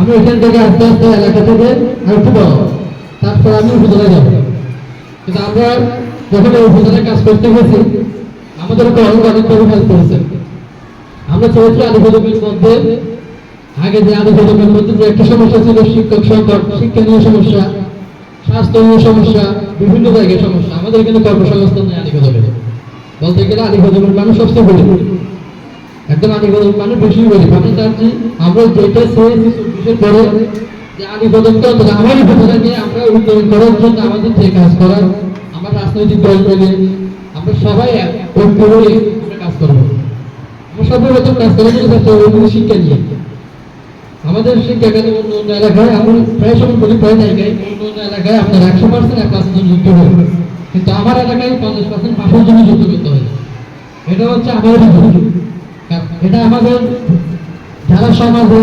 আমি এখান থেকে আস্তে আস্তে এলাকা থেকে একটু বড় তারপর আমি উপজেলায় যাব। কিন্তু আমরা যখন এই উপজেলায় কাজ করতে গেছি, আমাদের অনেক অনেকভাবে হেল্প করেছে আমরা চেয়েছি আলিপদমের মধ্যে। আগে যে আলিপদমের মধ্যে যে একটা সমস্যা ছিল, শিক্ষক সংকট, শিক্ষা নিয়ে সমস্যা, স্বাস্থ্য নিয়ে সমস্যা, বিভিন্ন জায়গায় সমস্যা। আমাদের এখানে কর্মসংস্থান নেই আলিপদমে বলতে গেলে আলিপদমের মানুষ সবচেয়ে বলি একদম আলিপদমের মানুষ বেশি বলি মানে তার চাচ্ছি আমরা যেটা চেয়েছি চব্বিশের পরে যে আমার আমাদের যে কাজ করার, আমার রাজনৈতিক দল আমরা সবাই ঐক্য কাজ করব। আমরা সর্বপ্রথম শিক্ষা নিয়ে। আমাদের শিক্ষা কেন অন্য অন্য এলাকায়, আমরা প্রায় সময় বলি প্রায় জায়গায়, অন্য এলাকায় আপনার একশো পার্সেন্ট এক পার্সেন্ট যুক্ত কিন্তু আমার এলাকায় পঞ্চাশ পার্সেন্ট জন্য যুক্ত করতে হয়। এটা হচ্ছে আমাদের এটা আমাদের যারা সমাজে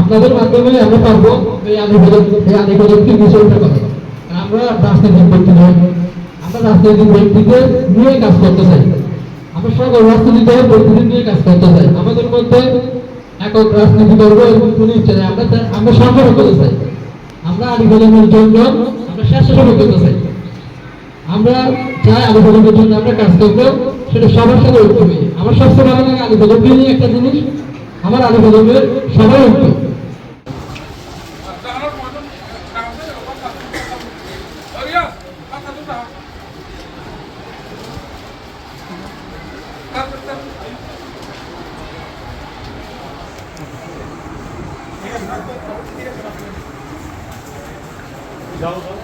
আপনাদের মাধ্যমে আমরা পারব এই আলিগড় এই আলিগড়কে বিষয়টা কথা আমরা রাজনৈতিক ব্যক্তি নয় আমরা রাজনৈতিক ব্যক্তিকে নিয়ে কাজ করতে চাই। আমরা সব রাজনৈতিক দলের ব্যক্তিদের নিয়ে কাজ করতে চাই। আমাদের মধ্যে একক রাজনীতি করব এবং কোনো ইচ্ছা নেই আমরা আমরা সংগ্রহ করতে চাই। আমরা আলিগড়ের জন্য আমরা স্বেচ্ছাসেবক করতে চাই। আমরা চাই আলিগড়ের জন্য আমরা কাজ করব। সেটা সবার সাথে ঐক্য আমার সবচেয়ে ভালো লাগে আলিগড়কে নিয়ে একটা জিনিস? আমার আলিগড়ের সবাই ঐক্য। যাও যাও